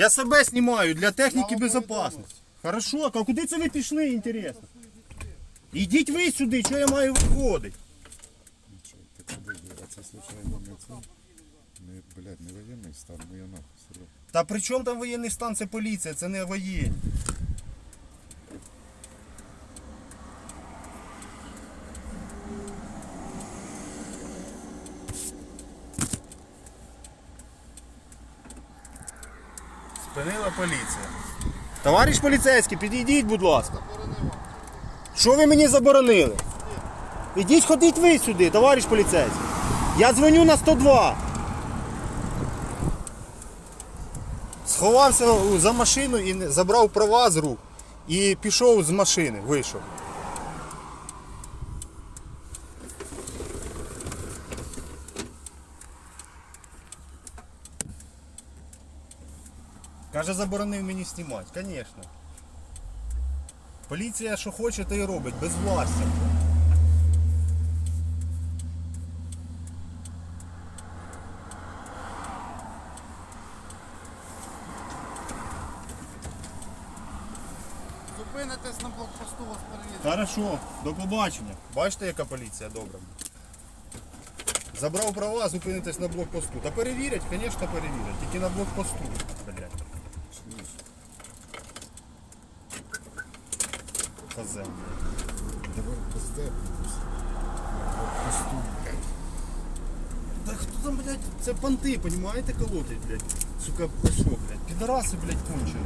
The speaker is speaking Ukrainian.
Я себе знімаю для техніки безпеки. безпечності. Хорошо, а куди це ви пішли, інтересно? Ідіть ви сюди, що я маю виходити? Нічого, а це случайно не це? Не, блядь, не воєнний стан, ну я нахуй. Та при чому там воєнний стан, це поліція, це не воєнні. Спинила поліція. Товариш поліцейський, підійдіть, будь ласка. Що ви мені заборонили? Ідіть, ходіть ви сюди, товариш поліцейський. Я дзвоню на 102. Сховався за машину і забрав права з рук. І пішов з машини, вийшов. Каже, заборонив мені знімати. Звісно. Поліція що хоче, то і робить, без власті. Зупинитесь на блокпосту, вас перевірять. Хорошо, до побачення. Бачите, яка поліція добра. Забрав права, зупинитесь на блокпосту. Та перевірять, звісно, перевірять. Тільки на блокпосту. Блядь. Козел. Давай постепнемось. Да хто там, блядь, це понти, понімаєте, колотять, блядь. Сука, пішло, блядь. Підараси, блядь, кончені.